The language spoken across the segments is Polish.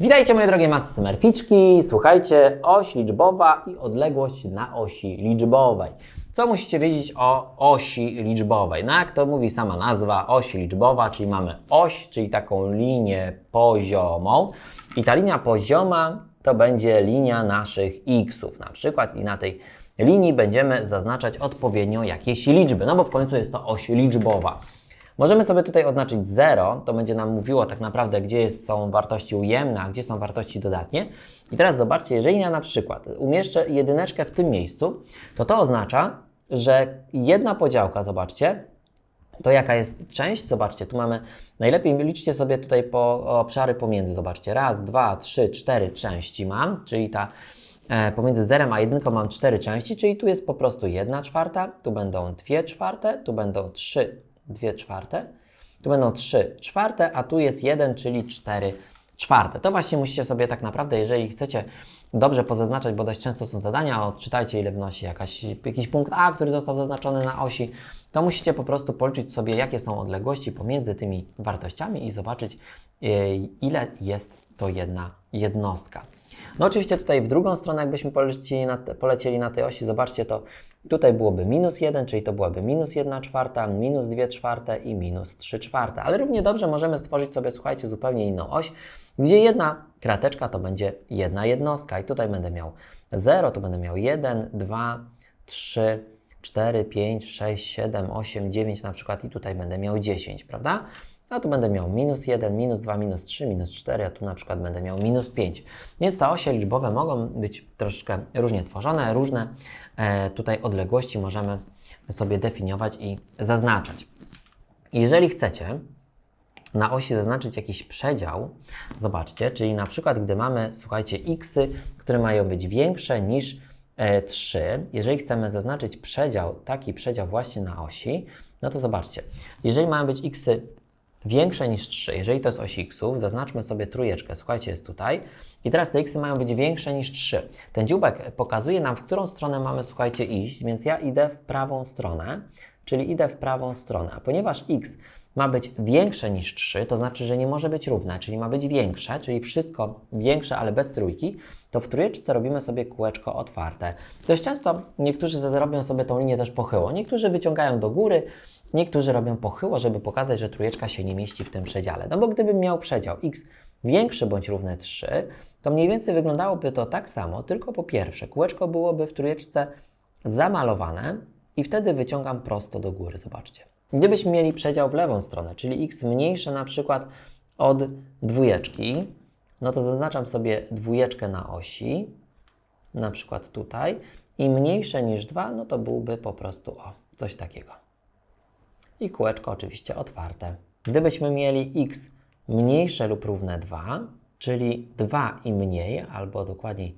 Witajcie moje drogie merficzki. Słuchajcie, oś liczbowa i odległość na osi liczbowej. Co musicie wiedzieć o osi liczbowej? No jak to mówi sama nazwa, oś liczbowa, czyli mamy oś, czyli taką linię poziomą. I ta linia pozioma to będzie linia naszych xów na przykład i na tej linii będziemy zaznaczać odpowiednio jakieś liczby, no bo w końcu jest to oś liczbowa. Możemy sobie tutaj oznaczyć 0, to będzie nam mówiło tak naprawdę, gdzie są wartości ujemne, a gdzie są wartości dodatnie. I teraz zobaczcie, jeżeli ja na przykład umieszczę jedyneczkę w tym miejscu, to to oznacza, że jedna podziałka, zobaczcie, to jaka jest część? Zobaczcie, tu mamy, najlepiej liczcie sobie tutaj po obszary pomiędzy, zobaczcie, raz, dwa, trzy, cztery części mam, czyli ta e, pomiędzy zerem a jedynką mam cztery części, czyli tu jest po prostu jedna czwarta, tu będą dwie czwarte, tu będą trzy 2 czwarte. Tu będą 3 czwarte, a tu jest 1, czyli 4 czwarte. To właśnie musicie sobie tak naprawdę, jeżeli chcecie dobrze pozaznaczać, bo dość często są zadania, odczytajcie ile wnosi jakaś, jakiś punkt A, który został zaznaczony na osi, to musicie po prostu policzyć sobie, jakie są odległości pomiędzy tymi wartościami i zobaczyć, e, ile jest to jedna jednostka. No oczywiście tutaj w drugą stronę, jakbyśmy polecieli na, polecieli na tej osi, zobaczcie to, tutaj byłoby minus 1, czyli to byłaby minus 1 czwarta, minus 2 czwarte i minus 3 czwarte. Ale równie dobrze możemy stworzyć sobie, słuchajcie, zupełnie inną oś, gdzie jedna krateczka to będzie jedna jednostka i tutaj będę miał 0, tu będę miał 1, 2, 3, 4, 5, 6, 7, 8, 9 na przykład i tutaj będę miał 10, prawda? A tu będę miał minus 1, minus 2, minus 3, minus 4, a tu na przykład będę miał minus 5. Więc te osie liczbowe mogą być troszeczkę różnie tworzone, różne e, tutaj odległości możemy sobie definiować i zaznaczać. Jeżeli chcecie na osi zaznaczyć jakiś przedział, zobaczcie, czyli na przykład gdy mamy, słuchajcie, xy, które mają być większe niż 3, e, jeżeli chcemy zaznaczyć przedział, taki przedział właśnie na osi, no to zobaczcie, jeżeli mają być xy większe niż 3. Jeżeli to jest oś xów, zaznaczmy sobie trójeczkę. Słuchajcie, jest tutaj. I teraz te xy mają być większe niż 3. Ten dziubek pokazuje nam, w którą stronę mamy, słuchajcie, iść, więc ja idę w prawą stronę, czyli idę w prawą stronę. A ponieważ x ma być większe niż 3, to znaczy, że nie może być równe, czyli ma być większe, czyli wszystko większe, ale bez trójki, to w trójeczce robimy sobie kółeczko otwarte. Dość często niektórzy zrobią sobie tą linię też pochyło. Niektórzy wyciągają do góry, Niektórzy robią pochyło, żeby pokazać, że trójeczka się nie mieści w tym przedziale. No bo gdybym miał przedział x większy bądź równy 3, to mniej więcej wyglądałoby to tak samo, tylko po pierwsze kółeczko byłoby w trójeczce zamalowane i wtedy wyciągam prosto do góry, zobaczcie. Gdybyśmy mieli przedział w lewą stronę, czyli x mniejsze na przykład od dwójeczki, no to zaznaczam sobie dwójeczkę na osi, na przykład tutaj, i mniejsze niż 2, no to byłby po prostu o, coś takiego i kółeczko oczywiście otwarte. Gdybyśmy mieli x mniejsze lub równe 2, czyli 2 i mniej, albo dokładniej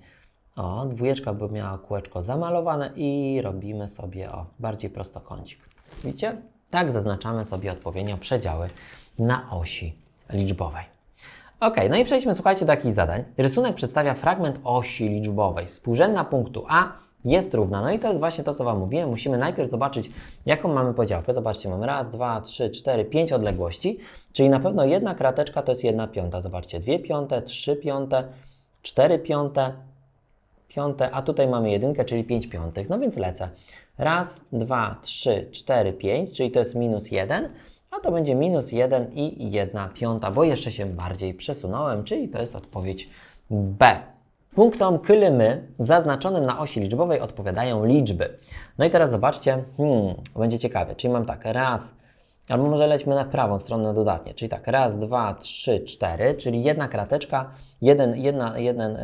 o, dwójeczka by miała kółeczko zamalowane i robimy sobie o, bardziej prostokącik. Widzicie? Tak zaznaczamy sobie odpowiednio przedziały na osi liczbowej. Ok, no i przejdźmy, słuchajcie, do takich zadań. Rysunek przedstawia fragment osi liczbowej. Współrzędna punktu A jest równa. No i to jest właśnie to, co Wam mówiłem. Musimy najpierw zobaczyć, jaką mamy podziałkę. Zobaczcie, mamy raz, dwa, trzy, cztery, pięć odległości, czyli na pewno jedna krateczka to jest jedna piąta. Zobaczcie, dwie piąte, trzy piąte, cztery piąte, piąte, a tutaj mamy jedynkę, czyli pięć piątych. No więc lecę. Raz, dwa, trzy, cztery, pięć, czyli to jest minus jeden, a to będzie minus jeden i jedna piąta, bo jeszcze się bardziej przesunąłem, czyli to jest odpowiedź B. Punktom kylymy zaznaczonym na osi liczbowej odpowiadają liczby. No i teraz zobaczcie, hmm, będzie ciekawie. Czyli mam tak, raz, albo może lećmy na prawą stronę dodatnie, czyli tak, raz, dwa, trzy, cztery, czyli jedna krateczka, jeden, jedna, jeden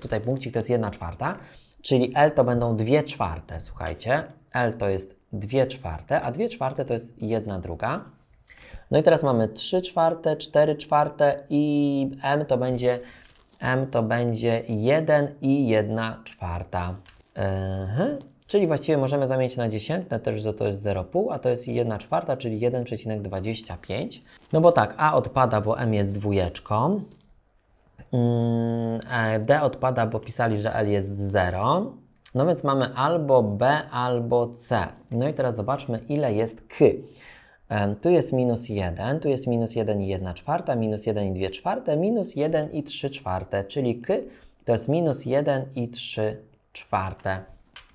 tutaj punkcik to jest jedna czwarta, czyli L to będą dwie czwarte, słuchajcie. L to jest dwie czwarte, a dwie czwarte to jest jedna druga. No i teraz mamy 3 czwarte, 4 czwarte i M to będzie m to będzie 1 i 1 czwarta. Yy, czyli właściwie możemy zamienić na dziesiętne też, że to jest 0,5, a to jest 1 czwarta, czyli 1,25. No bo tak, a odpada, bo m jest dwójeczką. Yy, D odpada, bo pisali, że L jest 0. No więc mamy albo B, albo C. No i teraz zobaczmy, ile jest K. Tu jest minus 1, tu jest minus 1 i 1 czwarta, minus 1 i 2 czwarte, minus 1 i 3 czwarte, czyli k to jest minus 1 i 3 czwarte,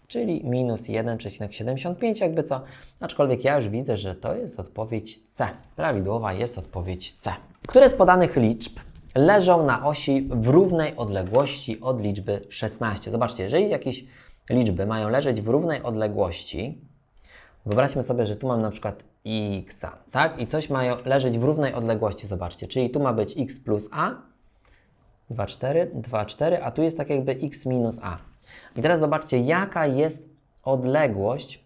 czyli minus 1,75 jakby co, aczkolwiek ja już widzę, że to jest odpowiedź C. Prawidłowa jest odpowiedź C. Które z podanych liczb leżą na osi w równej odległości od liczby 16? Zobaczcie, jeżeli jakieś liczby mają leżeć w równej odległości, Wyobraźmy sobie, że tu mam na przykład x, tak? I coś ma leżeć w równej odległości, zobaczcie. Czyli tu ma być x plus a, 2, 4, 2, 4, a tu jest tak jakby x minus a. I teraz zobaczcie, jaka jest odległość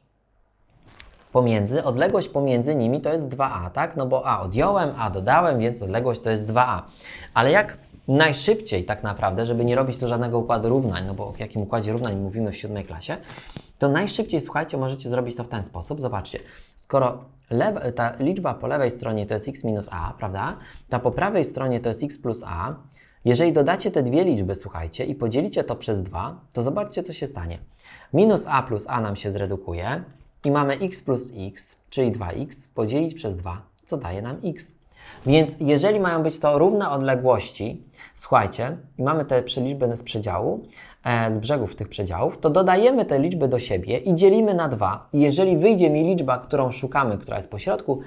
pomiędzy, odległość pomiędzy nimi to jest 2a, tak? No bo a odjąłem, a dodałem, więc odległość to jest 2a. Ale jak najszybciej tak naprawdę, żeby nie robić tu żadnego układu równań, no bo o jakim układzie równań mówimy w siódmej klasie, to najszybciej, słuchajcie, możecie zrobić to w ten sposób. Zobaczcie, skoro ta liczba po lewej stronie to jest x minus a, prawda? Ta po prawej stronie to jest x plus a. Jeżeli dodacie te dwie liczby, słuchajcie, i podzielicie to przez 2, to zobaczcie, co się stanie. Minus a plus a nam się zredukuje i mamy x plus x, czyli 2x, podzielić przez 2, co daje nam x. Więc jeżeli mają być to równe odległości, słuchajcie, i mamy te liczby z przedziału, e, z brzegów tych przedziałów, to dodajemy te liczby do siebie i dzielimy na 2. I jeżeli wyjdzie mi liczba, którą szukamy, która jest po środku,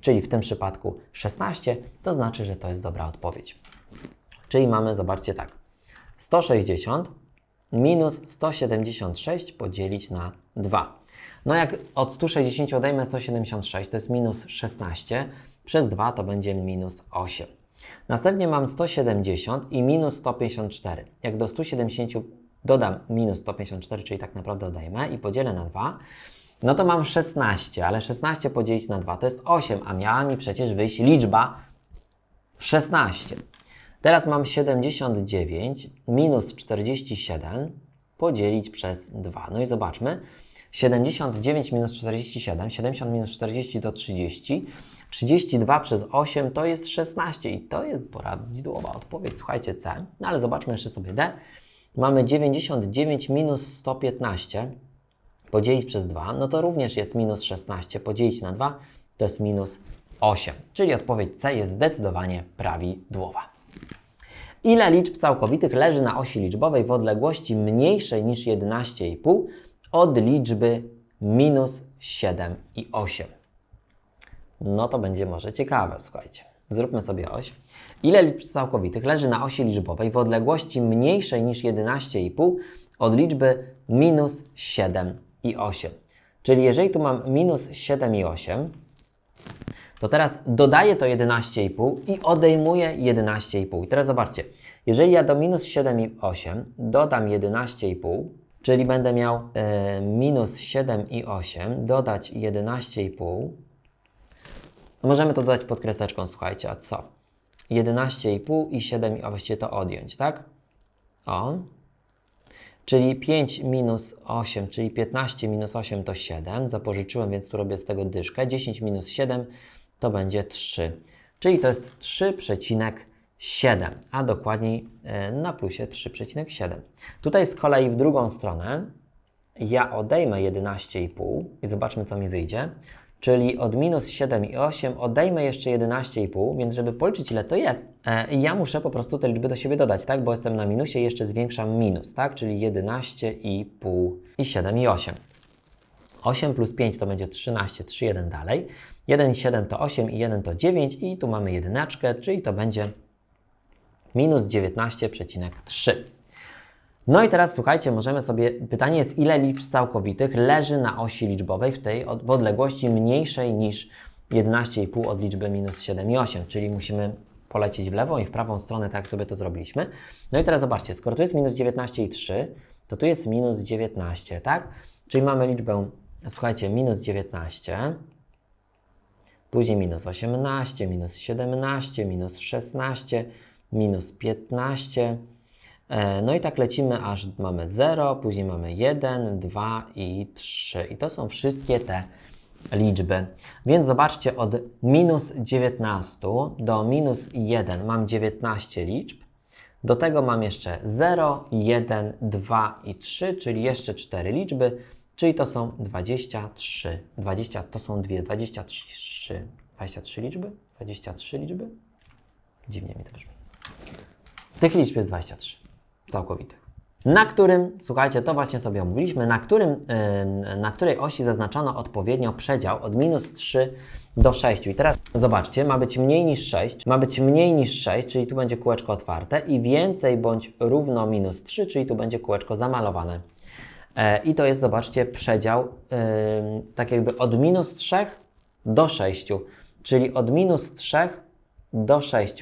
czyli w tym przypadku 16, to znaczy, że to jest dobra odpowiedź. Czyli mamy, zobaczcie tak, 160 minus 176 podzielić na 2. No jak od 160 odejmę 176, to jest minus 16, przez 2 to będzie minus 8. Następnie mam 170 i minus 154. Jak do 170 dodam minus 154, czyli tak naprawdę odejmę i podzielę na 2, no to mam 16, ale 16 podzielić na 2 to jest 8, a miała mi przecież wyjść liczba 16. Teraz mam 79 minus 47 podzielić przez 2. No i zobaczmy. 79 minus 47, 70 minus 40 to 30, 32 przez 8 to jest 16 i to jest prawidłowa odpowiedź, słuchajcie, C. No ale zobaczmy jeszcze sobie D. Mamy 99 minus 115 podzielić przez 2, no to również jest minus 16 podzielić na 2, to jest minus 8, czyli odpowiedź C jest zdecydowanie prawidłowa. Ile liczb całkowitych leży na osi liczbowej w odległości mniejszej niż 11,5 od liczby minus 7 i 8? No to będzie może ciekawe, słuchajcie. Zróbmy sobie oś. Ile liczb całkowitych leży na osi liczbowej w odległości mniejszej niż 11,5 od liczby minus 7 i 8? Czyli jeżeli tu mam minus 7 i 8, to teraz dodaję to 11,5 i odejmuję 11,5. I teraz zobaczcie, jeżeli ja do minus 7 i 8 dodam 11,5, czyli będę miał e, minus 7 i 8, dodać 11,5, możemy to dodać pod kreseczką, słuchajcie, a co? 11,5 i 7, a właściwie to odjąć, tak? O. Czyli 5 minus 8, czyli 15 minus 8 to 7. Zapożyczyłem, więc tu robię z tego dyszkę. 10 minus 7 to będzie 3. Czyli to jest 3,7, a dokładniej e, na plusie 3,7. Tutaj z kolei w drugą stronę ja odejmę 11,5 i zobaczmy, co mi wyjdzie. Czyli od minus 7,8 odejmę jeszcze 11,5, więc żeby policzyć ile to jest, e, ja muszę po prostu te liczby do siebie dodać, tak? Bo jestem na minusie i jeszcze zwiększam minus, tak? Czyli 11,5 i 7,8. 8 plus 5 to będzie 13, 3, 1 dalej. 1 i 7 to 8 i 1 to 9 i tu mamy jedyneczkę, czyli to będzie minus 19,3. No i teraz słuchajcie, możemy sobie, pytanie jest ile liczb całkowitych leży na osi liczbowej w tej w odległości mniejszej niż 11,5 od liczby minus 7 i 8, czyli musimy polecieć w lewą i w prawą stronę, tak sobie to zrobiliśmy. No i teraz zobaczcie, skoro tu jest minus 19,3, to tu jest minus 19, tak? Czyli mamy liczbę, słuchajcie, minus 19, później minus 18, minus 17, minus 16, minus 15, E, No i tak lecimy, aż mamy 0, później mamy 1, 2 i 3. I to są wszystkie te liczby. Więc zobaczcie, od minus 19 do minus 1 mam 19 liczb. Do tego mam jeszcze 0, 1, 2 i 3, czyli jeszcze 4 liczby. czyli to są 23. 20 to są dwie, 23. 23 liczby? 23 liczby? Dziwnie mi to brzmi. Tych liczb jest 23. Całkowitych. Na którym, słuchajcie, to właśnie sobie omówiliśmy, na, którym, na której osi zaznaczono odpowiednio przedział od minus 3 do 6. I teraz zobaczcie, ma być mniej niż 6, ma być mniej niż 6, czyli tu będzie kółeczko otwarte i więcej bądź równo minus 3, czyli tu będzie kółeczko zamalowane. E, I to jest, zobaczcie, przedział tak jakby od minus 3 do 6, czyli od minus 3 do 6.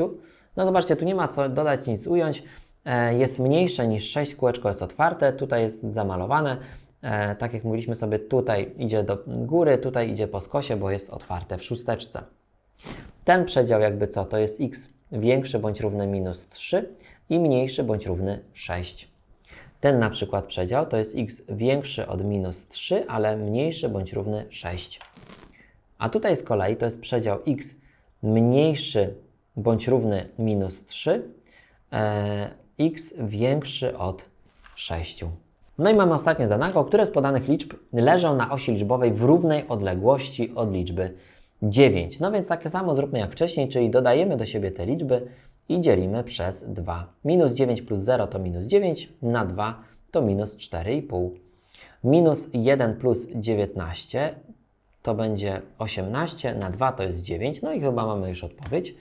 No zobaczcie, tu nie ma co dodać, nic ująć. E, jest mniejsze niż 6, kółeczko jest otwarte, tutaj jest zamalowane. E, tak jak mówiliśmy sobie, tutaj idzie do góry, tutaj idzie po skosie, bo jest otwarte w szósteczce. Ten przedział jakby co, to jest x większy bądź równy minus 3 i mniejszy bądź równy 6. Ten na przykład przedział to jest x większy od minus 3, ale mniejszy bądź równy 6. A tutaj z kolei to jest przedział x mniejszy bądź równy minus 3, e, x większy od 6. No i mamy ostatnie zadanko, które z podanych liczb leżą na osi liczbowej w równej odległości od liczby 9. No więc takie samo zróbmy jak wcześniej, czyli dodajemy do siebie te liczby i dzielimy przez 2. Minus 9 plus 0 to minus 9, na 2 to minus 4,5. Minus 1 plus 19 to będzie 18, na 2 to jest 9, no i chyba mamy już odpowiedź.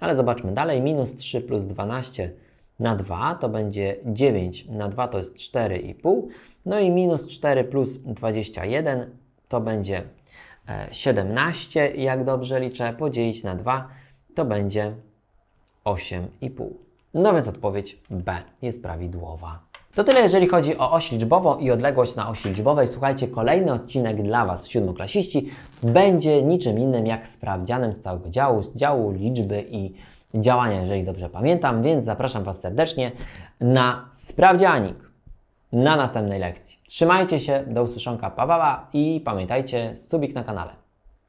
Ale zobaczmy dalej, minus 3 plus 12 na 2 to będzie 9, na 2 to jest 4,5, no i minus 4 plus 21 to będzie 17, jak dobrze liczę, podzielić na 2 to będzie 8,5. No więc odpowiedź B jest prawidłowa. To tyle, jeżeli chodzi o oś liczbową i odległość na osi liczbowej. Słuchajcie, kolejny odcinek dla Was, siódmoklasiści, będzie niczym innym jak sprawdzianem z całego działu, z działu liczby i działania, jeżeli dobrze pamiętam, więc zapraszam Was serdecznie na sprawdzianik na następnej lekcji. Trzymajcie się, do usłyszonka, pa, pa, pa i pamiętajcie, subik na kanale.